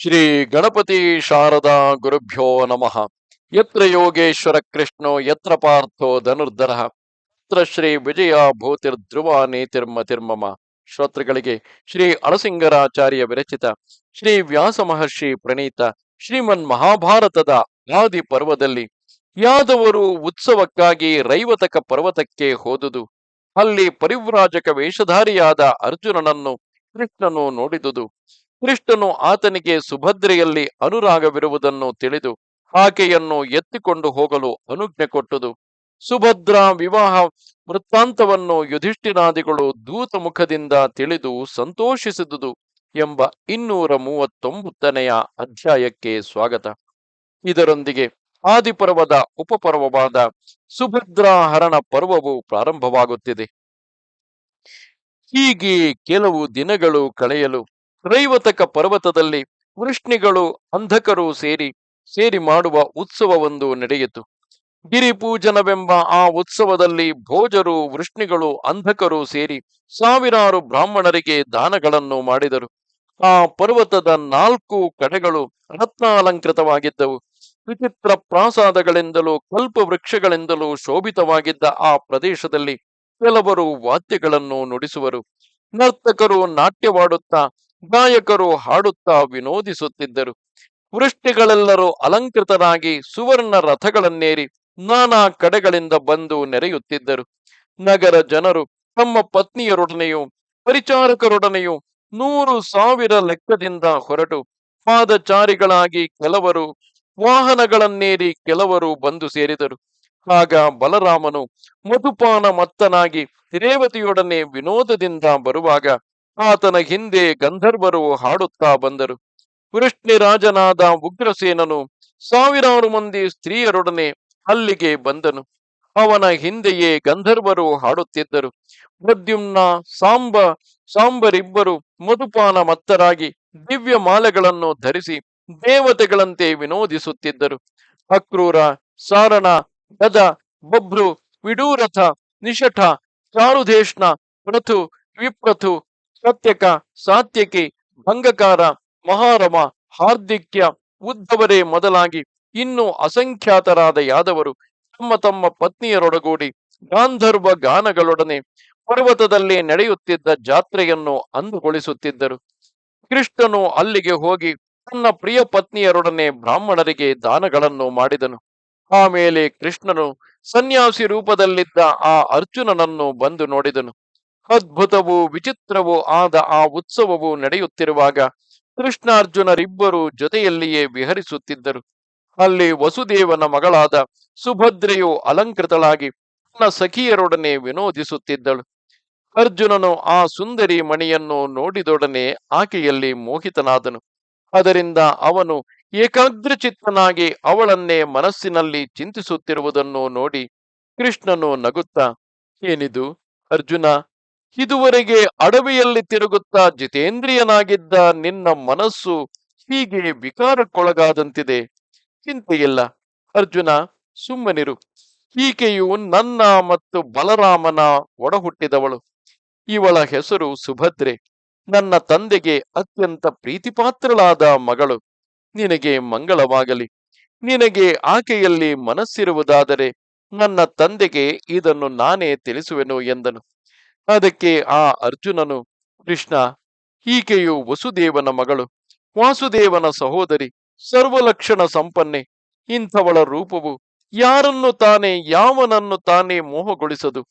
ಶ್ರೀ ಗಣಪತಿ ಶಾರದಾ ಗುರುಭ್ಯೋ ನಮಃ. ಯತ್ರ ಯೋಗೇಶ್ವರ ಕೃಷ್ಣೋ, ಯತ್ರ ಪಾರ್ಥೋ ಧನುರ್ಧರ, ಯತ್ರ ಶ್ರೀ ವಿಜಯ ಭೂತಿರ್ಧ್ರುವ ನೀತಿರ್ಮತಿರ್ಮಮ ಶ್ರೋತೃಗಳಿಗೆ ಶ್ರೀ ಅಳಸಿಂಗರಾಚಾರ್ಯ ವಿರಚಿತ, ಶ್ರೀ ವ್ಯಾಸ ಮಹರ್ಷಿ ಪ್ರಣೀತ, ಶ್ರೀಮನ್ ಮಹಾಭಾರತದ ಆದಿ ಪರ್ವದಲ್ಲಿ ಯಾದವರು ಉತ್ಸವಕ್ಕಾಗಿ ರೈವತಕ ಪರ್ವತಕ್ಕೆ ಹೋದುದು, ಅಲ್ಲಿ ಪರಿವ್ರಾಜಕ ವೇಷಧಾರಿಯಾದ ಅರ್ಜುನನನ್ನು ಕೃಷ್ಣನು ನೋಡಿದುದು. ಕೃಷ್ಣನು ಆತನಿಗೆ ಸುಭದ್ರೆಯಲ್ಲಿ ಅನುರಾಗವಿರುವುದನ್ನು ತಿಳಿದು ಆಕೆಯನ್ನು ಎತ್ತಿಕೊಂಡು ಹೋಗಲು ಅನುಜ್ಞೆ ಕೊಟ್ಟುದು. ಸುಭದ್ರ ವಿವಾಹ ವೃತ್ತಾಂತವನ್ನು ಯುಧಿಷ್ಠಿರಾದಿಗಳು ದೂತ ಮುಖದಿಂದ ತಿಳಿದು ಸಂತೋಷಿಸಿದುದು ಎಂಬ ಇನ್ನೂರ ಮೂವತ್ತೊಂಬತ್ತನೆಯ ಅಧ್ಯಾಯಕ್ಕೆ ಸ್ವಾಗತ. ಇದರೊಂದಿಗೆ ಆದಿಪರ್ವದ ಉಪಪರ್ವವಾದ ಸುಭದ್ರಾ ಹರಣ ಪರ್ವವು ಪ್ರಾರಂಭವಾಗುತ್ತಿದೆ. ಹೀಗೆ ಕೆಲವು ದಿನಗಳು ಕಳೆಯಲು ರೈವತಕ ಪರ್ವತದಲ್ಲಿ ವೃಷ್ಣಿಗಳು, ಅಂಧಕರು ಸೇರಿ ಸೇರಿ ಮಾಡುವ ಉತ್ಸವವೊಂದು ನಡೆಯಿತು. ಗಿರಿಪೂಜನವೆಂಬ ಆ ಉತ್ಸವದಲ್ಲಿ ಭೋಜರು, ವೃಷ್ಣಿಗಳು, ಅಂಧಕರು ಸೇರಿ ಸಾವಿರಾರು ಬ್ರಾಹ್ಮಣರಿಗೆ ದಾನಗಳನ್ನು ಮಾಡಿದರು. ಆ ಪರ್ವತದ ನಾಲ್ಕು ಕಡೆಗಳು ರತ್ನಾಲಂಕೃತವಾಗಿದ್ದವು. ವಿಚಿತ್ರ ಪ್ರಾಸಾದಗಳಿಂದಲೂ ಕಲ್ಪ ವೃಕ್ಷಗಳಿಂದಲೂ ಶೋಭಿತವಾಗಿದ್ದ ಆ ಪ್ರದೇಶದಲ್ಲಿ ಕೆಲವರು ವಾದ್ಯಗಳನ್ನು ನುಡಿಸುವರು. ನರ್ತಕರು ನಾಟ್ಯವಾಡುತ್ತಾ ಗಾಯಕರು ಹಾಡುತ್ತಾ ವಿನೋದಿಸುತ್ತಿದ್ದರು. ವೃಷ್ಟಿಗಳೆಲ್ಲರೂ ಅಲಂಕೃತರಾಗಿ ಸುವರ್ಣ ರಥಗಳನ್ನೇರಿ ನಾನಾ ಕಡೆಗಳಿಂದ ಬಂದು ನೆರೆಯುತ್ತಿದ್ದರು. ನಗರ ಜನರು ತಮ್ಮ ಪತ್ನಿಯರೊಡನೆಯೂ ಪರಿಚಾರಕರೊಡನೆಯೂ ನೂರು ಸಾವಿರ ಲೆಕ್ಕದಿಂದ ಹೊರಟು ಪಾದಚಾರಿಗಳಾಗಿ ಕೆಲವರು ವಾಹನಗಳನ್ನೇರಿ ಕೆಲವರು ಬಂದು ಸೇರಿದರು. ಆಗ ಬಲರಾಮನು ಮಧುಪಾನ ಮತ್ತನಾಗಿ ರೇವತಿಯೊಡನೆ ವಿನೋದದಿಂದ ಬರುವಾಗ ಆತನ ಹಿಂದೆ ಗಂಧರ್ವರು ಹಾಡುತ್ತಾ ಬಂದರು. ವೃಷ್ಣಿ ರಾಜನಾದ ಉಗ್ರಸೇನನು ಸಾವಿರಾರು ಮಂದಿ ಸ್ತ್ರೀಯರೊಡನೆ ಅಲ್ಲಿಗೆ ಬಂದನು. ಅವನ ಹಿಂದೆಯೇ ಗಂಧರ್ವರು ಹಾಡುತ್ತಿದ್ದರು. ಪ್ರದ್ಯುಮ್ನ ಸಾಂಬ, ಸಾಂಬರಿಬ್ಬರು ಮಧುಪಾನ ಮತ್ತರಾಗಿ ದಿವ್ಯ ಮಾಲೆಗಳನ್ನು ಧರಿಸಿ ದೇವತೆಗಳಂತೆ ವಿನೋದಿಸುತ್ತಿದ್ದರು. ಅಕ್ರೂರ, ಸಾರಣ, ಗದ ಬಭ್ರು ವಿಡೂರಥ, ನಿಷಠ, ಚಾರುಧೇಷ್ಣ ಪ್ರಥು ವಿಪ್ರಥು ಸತ್ಯಕ ಸಾತ್ಯಕಿ ಭಂಗಕಾರ ಮಹಾರಮ ಹಾರ್ದಿಕ್ಯ ಉದ್ಧವರೇ ಮೊದಲಾಗಿ ಇನ್ನು ಅಸಂಖ್ಯಾತರಾದ ಯಾದವರು ತಮ್ಮ ತಮ್ಮ ಪತ್ನಿಯರೊಡಗೂಡಿ ಗಾಂಧರ್ವ ಗಾನಗಳೊಡನೆ ಪರ್ವತದಲ್ಲಿ ನಡೆಯುತ್ತಿದ್ದ ಜಾತ್ರೆಯನ್ನು ಅಂದುಗೊಳಿಸುತ್ತಿದ್ದರು. ಕೃಷ್ಣನು ಅಲ್ಲಿಗೆ ಹೋಗಿ ತನ್ನ ಪ್ರಿಯ ಪತ್ನಿಯರೊಡನೆ ಬ್ರಾಹ್ಮಣರಿಗೆ ದಾನಗಳನ್ನು ಮಾಡಿದನು. ಆಮೇಲೆ ಕೃಷ್ಣನು ಸನ್ಯಾಸಿ ರೂಪದಲ್ಲಿದ್ದ ಆ ಅರ್ಜುನನನ್ನು ಬಂದು ನೋಡಿದನು. ಅದ್ಭುತವೂ, ವಿಚಿತ್ರವೂ ಆದ ಆ ಉತ್ಸವವು ನಡೆಯುತ್ತಿರುವಾಗ ಕೃಷ್ಣಾರ್ಜುನರಿಬ್ಬರು ಜೊತೆಯಲ್ಲಿಯೇ ವಿಹರಿಸುತ್ತಿದ್ದರು. ಅಲ್ಲಿ ವಸುದೇವನ ಮಗಳಾದ ಸುಭದ್ರೆಯು ಅಲಂಕೃತಳಾಗಿ ತನ್ನ ಸಖಿಯರೊಡನೆ ವಿನೋದಿಸುತ್ತಿದ್ದಳು. ಅರ್ಜುನನು ಆ ಸುಂದರಿ ಮಣಿಯನ್ನು ನೋಡಿದೊಡನೆ ಆಕೆಯಲ್ಲಿ ಮೋಹಿತನಾದನು. ಅದರಿಂದ ಅವನು ಏಕಾಗ್ರಚಿತ್ತನಾಗಿ ಅವಳನ್ನೇ ಮನಸ್ಸಿನಲ್ಲಿ ಚಿಂತಿಸುತ್ತಿರುವುದನ್ನು ನೋಡಿ ಕೃಷ್ಣನು ನಗುತ್ತಾ, ಏನಿದು ಅರ್ಜುನ? ಇದುವರೆಗೆ ಅಡವಿಯಲ್ಲಿ ತಿರುಗುತ್ತಾ ಜಿತೇಂದ್ರಿಯನಾಗಿದ್ದ ನಿನ್ನ ಮನಸ್ಸು ಹೀಗೆ ವಿಕಾರಕ್ಕೊಳಗಾದಂತಿದೆ. ಚಿಂತೆಯಿಲ್ಲ. ಅರ್ಜುನ, ಸುಮ್ಮನಿರು. ಈಕೆಯು ನನ್ನ ಮತ್ತು ಬಲರಾಮನ ಒಡಹುಟ್ಟಿದವಳು. ಇವಳ ಹೆಸರು ಸುಭದ್ರೆ. ನನ್ನ ತಂದೆಗೆ ಅತ್ಯಂತ ಪ್ರೀತಿಪಾತ್ರಳಾದ ಮಗಳು. ನಿನಗೆ ಮಂಗಳವಾಗಲಿ. ನಿನಗೆ ಆಕೆಯಲ್ಲಿ ಮನಸ್ಸಿರುವುದಾದರೆ ನನ್ನ ತಂದೆಗೆ ಇದನ್ನು ನಾನೇ ತಿಳಿಸುವೆನು ಎಂದನು. ಅದಕ್ಕೆ ಆ ಅರ್ಜುನನು, ಕೃಷ್ಣ ಈಕೆಯು ವಸುದೇವನ ಮಗಳು, ವಾಸುದೇವನ ಸಹೋದರಿ, ಸರ್ವಲಕ್ಷಣ ಸಂಪನ್ನೆ, ಇಂಥವಳ ರೂಪವು ಯಾರನ್ನು ತಾನೇ ಯಾವನನ್ನು ತಾನೇ ಮೋಹಗೊಳಿಸದು?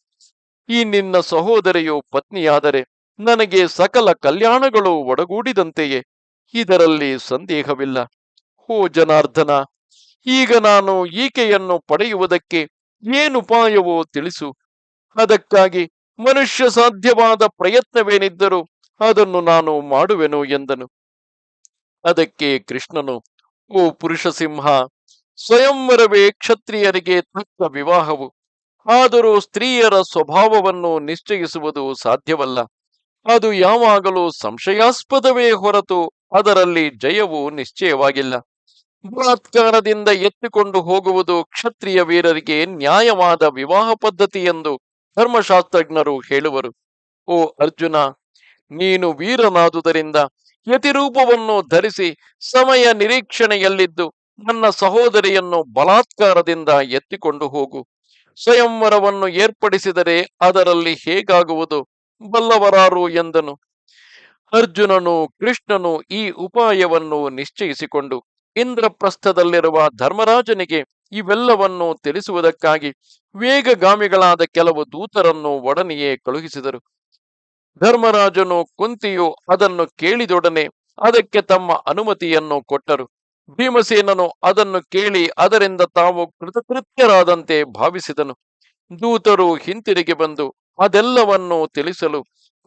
ಈ ನಿನ್ನ ಸಹೋದರಿಯು ಪತ್ನಿಯಾದರೆ ನನಗೆ ಸಕಲ ಕಲ್ಯಾಣಗಳು ಒಡಗೂಡಿದಂತೆಯೇ, ಇದರಲ್ಲಿ ಸಂದೇಹವಿಲ್ಲ. ಹೋ ಜನಾರ್ದನ, ಈಗ ನಾನು ಈಕೆಯನ್ನು ಪಡೆಯುವುದಕ್ಕೆ ಏನುಪಾಯವೋ ತಿಳಿಸು. ಅದಕ್ಕಾಗಿ ಮನುಷ್ಯ ಸಾಧ್ಯವಾದ ಪ್ರಯತ್ನವೇನಿದ್ದರೂ ಅದನ್ನು ನಾನು ಮಾಡುವೆನು ಎಂದನು. ಅದಕ್ಕೆ ಕೃಷ್ಣನು, ಓ ಪುರುಷ ಸಿಂಹ ಸ್ವಯಂವರವೇ ಕ್ಷತ್ರಿಯರಿಗೆ ತಕ್ಕ ವಿವಾಹವು. ಆದರೂ ಸ್ತ್ರೀಯರ ಸ್ವಭಾವವನ್ನು ನಿಶ್ಚಯಿಸುವುದು ಸಾಧ್ಯವಲ್ಲ. ಅದು ಯಾವಾಗಲೂ ಸಂಶಯಾಸ್ಪದವೇ ಹೊರತು ಅದರಲ್ಲಿ ಜಯವು ನಿಶ್ಚಯವಾಗಿಲ್ಲ. ಬಲಾತ್ಕಾರದಿಂದ ಎತ್ತಿಕೊಂಡು ಹೋಗುವುದು ಕ್ಷತ್ರಿಯ ವೀರರಿಗೆ ನ್ಯಾಯವಾದ ವಿವಾಹ ಪದ್ಧತಿ ಎಂದು ಧರ್ಮಶಾಸ್ತ್ರಜ್ಞರು ಹೇಳುವರು, ಓ ಅರ್ಜುನ, ನೀನು ವೀರನಾದುದರಿಂದ ಯತಿರೂಪವನ್ನು ಧರಿಸಿ ಸಮಯ ನಿರೀಕ್ಷಣೆಯಲ್ಲಿದ್ದು ನನ್ನ ಸಹೋದರಿಯನ್ನು ಬಲಾತ್ಕಾರದಿಂದ ಎತ್ತಿಕೊಂಡು ಹೋಗು. ಸ್ವಯಂವರವನ್ನು ಏರ್ಪಡಿಸಿದರೆ ಅದರಲ್ಲಿ ಹೇಗಾಗುವುದು? ಬಲ್ಲವರಾರು ಎಂದನು. ಅರ್ಜುನನು ಕೃಷ್ಣನು ಈ ಉಪಾಯವನ್ನು ನಿಶ್ಚಯಿಸಿಕೊಂಡು ಇಂದ್ರಪ್ರಸ್ಥದಲ್ಲಿರುವ ಧರ್ಮರಾಜನಿಗೆ ಇವೆಲ್ಲವನ್ನು ತಿಳಿಸುವುದಕ್ಕಾಗಿ ವೇಗಗಾಮಿಗಳಾದ ಕೆಲವು ದೂತರನ್ನು ಒಡನೆಯೇ ಕಳುಹಿಸಿದರು. ಧರ್ಮರಾಜನು ಕುಂತಿಯು ಅದನ್ನು ಕೇಳಿದೊಡನೆ ಅದಕ್ಕೆ ತಮ್ಮ ಅನುಮತಿಯನ್ನು ಕೊಟ್ಟರು. ಭೀಮಸೇನನು ಅದನ್ನು ಕೇಳಿ ಅದರಿಂದ ತಾವು ಕೃತಕೃತ್ಯರಾದಂತೆ ಭಾವಿಸಿದನು. ದೂತರು ಹಿಂತಿರುಗಿ ಬಂದು ಅದೆಲ್ಲವನ್ನು ತಿಳಿಸಲು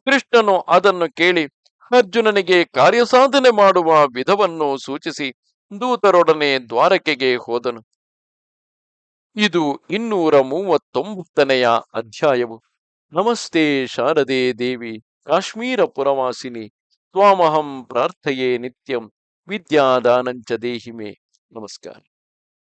ಕೃಷ್ಣನು ಅದನ್ನು ಕೇಳಿ ಅರ್ಜುನನಿಗೆ ಕಾರ್ಯಸಾಧನೆ ಮಾಡುವ ವಿಧವನ್ನು ಸೂಚಿಸಿ ದೂತರೊಡನೆ ದ್ವಾರಕೆಗೆ ಹೋದನು. ಇದು ಇನ್ನೂರ ಮೂವತ್ತೊಂಬತ್ತನೆಯ ಅಧ್ಯಾಯವು. ನಮಸ್ತೆ ಶಾರದೆ ದೇವಿ, ಕಾಶ್ಮೀರ ಪುರವಾಸಿನಿ, ತ್ವಾಮಹಂ ಪ್ರಾರ್ಥಯೇ ನಿತ್ಯಂ, ವಿದ್ಯಾದಾನಂಚ ದೇಹಿಮೆ. ನಮಸ್ಕಾರ.